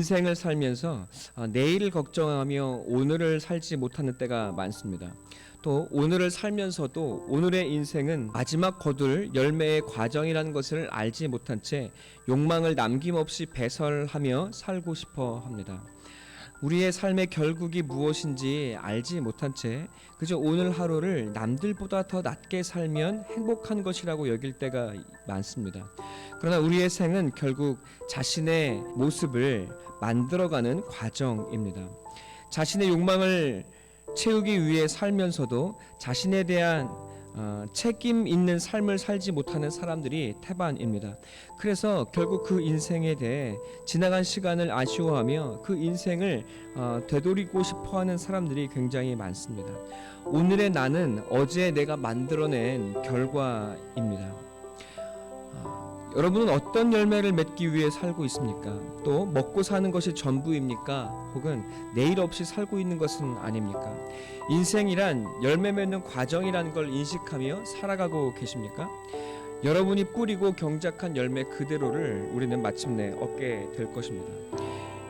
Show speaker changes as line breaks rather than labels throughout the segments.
인생을 살면서 아, 내일을 걱정하며 오늘을 살지 못하는 때가 많습니다. 또 오늘을 살면서도 오늘의 인생은 마지막 거둘 열매의 과정이라는 것을 알지 못한 채 욕망을 남김없이 배설하며 살고 싶어 합니다. 우리의 삶의 결국이 무엇인지 알지 못한 채 그저 오늘 하루를 남들보다 더 낮게 살면 행복한 것이라고 여길 때가 많습니다. 그러나 우리의 생은 결국 자신의 모습을 만들어가는 과정입니다. 자신의 욕망을 채우기 위해 살면서도 자신에 대한 어, 책임 있는 삶을 살지 못하는 사람들이 태반입니다. 그래서 결국 그 인생에 대해 지나간 시간을 아쉬워하며 그 인생을 어, 되돌이고 싶어하는 사람들이 굉장히 많습니다. 오늘의 나는 어제 내가 만들어낸 결과입니다. 어, 여러분은 어떤 열매를 맺기 위해 살고 있습니까? 또 먹고 사는 것이 전부입니까? 혹은 내일 없이 살고 있는 것은 아닙니까? 인생이란 열매 맺는 과정이라는 걸 인식하며 살아가고 계십니까? 여러분이 뿌리고 경작한 열매 그대로를 우리는 마침내 얻게 될 것입니다.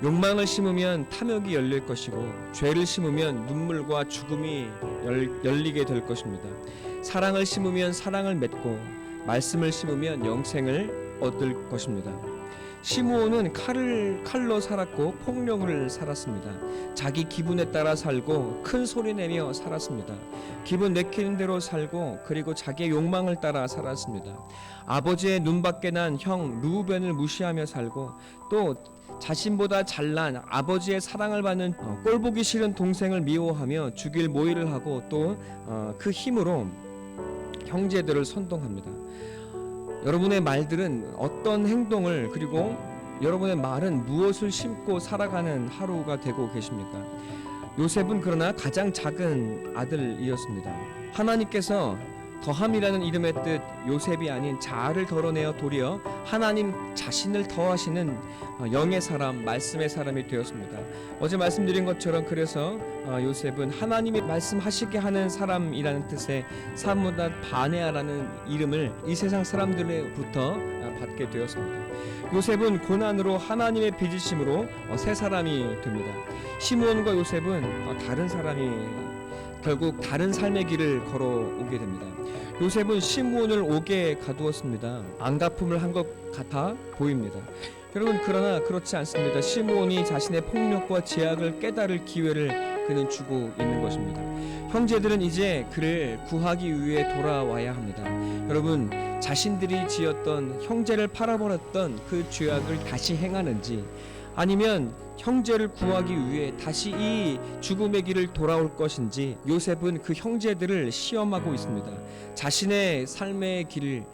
욕망을 심으면 탐욕이 열릴 것이고 죄를 심으면 눈물과 죽음이 열, 열리게 될 것입니다. 사랑을 심으면 사랑을 맺고 말씀을 심으면 영생을 얻을 것입니다. 시므온은 칼을 칼로 살았고 폭력을 살았습니다. 자기 기분에 따라 살고 큰 소리 내며 살았습니다. 기분 내키는 대로 살고 그리고 자기의 욕망을 따라 살았습니다. 아버지의 눈밖에 난 형 루벤을 무시하며 살고 또 자신보다 잘난 아버지의 사랑을 받는 어, 꼴보기 싫은 동생을 미워하며 죽일 모의를 하고 또 그 힘으로 형제들을 선동합니다. 여러분의 말들은 어떤 행동을 그리고 여러분의 말은 무엇을 심고 살아가는 하루가 되고 계십니까? 요셉은 그러나 가장 작은 아들이었습니다. 하나님께서 더함이라는 이름의 뜻 요셉이 아닌 자아를 덜어내어 도리어 하나님 자신을 더하시는 어, 영의 사람, 말씀의 사람이 되었습니다. 어제 말씀드린 것처럼 그래서 어, 요셉은 하나님이 말씀하시게 하는 사람이라는 뜻의 사무다 바네아라는 이름을 이 세상 사람들로부터 어, 받게 되었습니다. 요셉은 고난으로 하나님의 빚으심으로 어, 새 사람이 됩니다. 시므온과 요셉은 어, 다른 사람이 결국 다른 삶의 길을 걸어오게 됩니다. 요셉은 시므온을 옥에 가두었습니다. 안가품을 한 것 같아 보입니다. 여러분 그러나 그렇지 않습니다. 시므온이 자신의 폭력과 제약을 깨달을 기회를 그는 주고 있는 것입니다. 형제들은 이제 그를 구하기 위해 돌아와야 합니다. 여러분 자신들이 지었던 형제를 팔아버렸던 그 죄악을 다시 행하는지 아니면 형제를 구하기 위해 다시 이 죽음의 길을 돌아올 것인지 요셉은 그 형제들을 시험하고 있습니다. 자신의 삶의 길을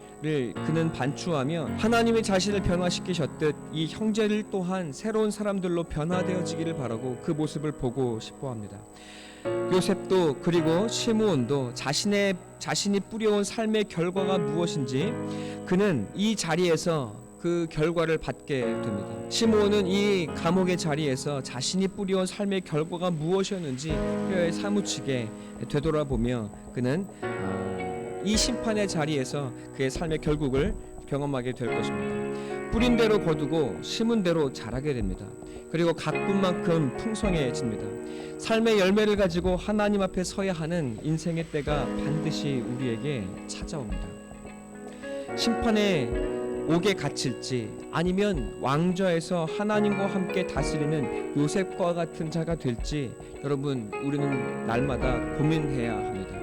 그는 반추하며 하나님의 자신을 변화시키셨듯 이 형제를 또한 새로운 사람들로 변화되어지기를 바라고 그 모습을 보고 싶어 합니다. 요셉도 그리고 시므온도 자신의 자신이 뿌려온 삶의 결과가 무엇인지 그는 이 자리에서 그 결과를 받게 됩니다. 시므온은 이 감옥의 자리에서 자신이 뿌려온 삶의 결과가 무엇이었는지 뼈에 사무치게 되돌아보며 그는 어, 이 심판의 자리에서 그의 삶의 결국을 경험하게 될 것입니다. 뿌린 대로 거두고 심은 대로 자라게 됩니다. 그리고 가꾼 만큼 풍성해집니다. 삶의 열매를 가지고 하나님 앞에 서야 하는 인생의 때가 반드시 우리에게 찾아옵니다. 심판의 옥에 갇힐지 아니면 왕좌에서 하나님과 함께 다스리는 요셉과 같은 자가 될지 여러분 우리는 날마다 고민해야 합니다.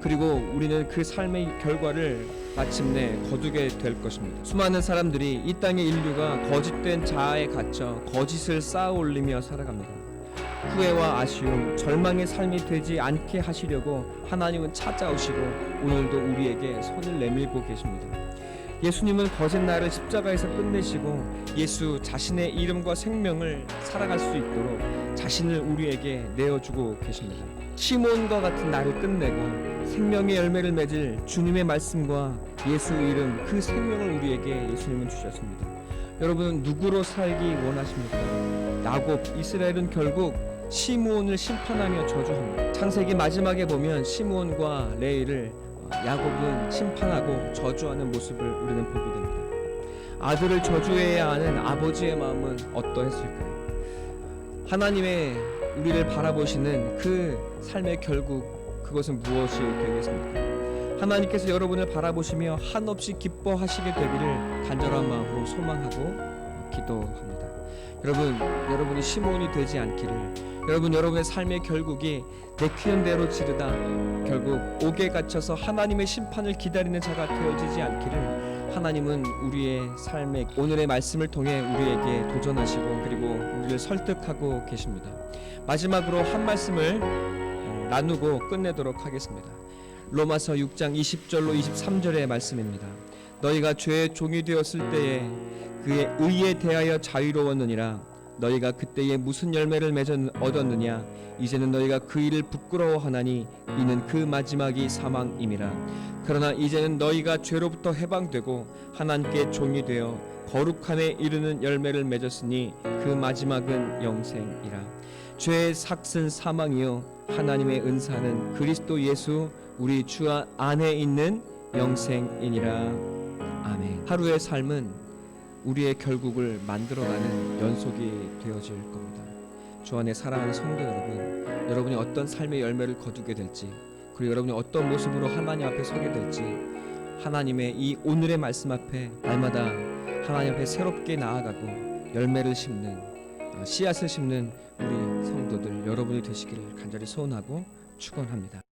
그리고 우리는 그 삶의 결과를 마침내 거두게 될 것입니다. 수많은 사람들이 이 땅의 인류가 거짓된 자아에 갇혀 거짓을 쌓아 올리며 살아갑니다. 후회와 아쉬움, 절망의 삶이 되지 않게 하시려고 하나님은 찾아오시고 오늘도 우리에게 손을 내밀고 계십니다. 예수님은 거짓 나를 십자가에서 끝내시고 예수 자신의 이름과 생명을 살아갈 수 있도록 자신을 우리에게 내어주고 계십니다. 시몬과 같은 나를 끝내고 생명의 열매를 맺을 주님의 말씀과 예수 이름 그 생명을 우리에게 예수님은 주셨습니다. 여러분 누구로 살기 원하십니까? 야곱 이스라엘은 결국 시므온을 심판하며 저주합니다. 창세기 마지막에 보면 시므온과 레이를 야곱은 심판하고 저주하는 모습을 우리는 보게 됩니다. 아들을 저주해야 하는 아버지의 마음은 어떠했을까요? 하나님의 우리를 바라보시는 그 삶의 결국 그것은 무엇이 되겠습니까? 하나님께서 여러분을 바라보시며 한없이 기뻐하시게 되기를 간절한 마음으로 소망하고 기도합니다. 여러분, 여러분이 시몬이 되지 않기를 여러분 여러분의 삶의 결국이 내 kü현대로 치르다 결국 옥에 갇혀서 하나님의 심판을 기다리는 자가 되어지지 않기를 하나님은 우리의 삶의 오늘의 말씀을 통해 우리에게 도전하시고 그리고 우리를 설득하고 계십니다. 마지막으로 한 말씀을 어, 나누고 끝내도록 하겠습니다. 로마서 6장 20절로 23절의 말씀입니다. 너희가 죄의 종이 되었을 때에 그의 의에 대하여 자유로웠느니라. 너희가 그때에 무슨 열매를 맺어 얻었느냐? 이제는 너희가 그 일을 부끄러워하나니 이는 그 마지막이 사망임이라. 그러나 이제는 너희가 죄로부터 해방되고 하나님께 종이 되어 거룩함에 이르는 열매를 맺었으니 그 마지막은 영생이라. 죄의 삭슨 사망이요. 하나님의 은사는 그리스도 예수 우리 주 안에 있는 영생이니라. 아멘. 하루의 삶은 우리의 결국을 만들어가는 연속이 되어질 겁니다. 주 안에 사랑하는 성도 여러분, 여러분이 어떤 삶의 열매를 거두게 될지, 그리고 여러분이 어떤 모습으로 하나님 앞에 서게 될지, 하나님의 이 오늘의 말씀 앞에 날마다 하나님 앞에 새롭게 나아가고 열매를 심는 어, 씨앗을 심는 우리 성도들 여러분이 되시기를 간절히 소원하고 축원합니다.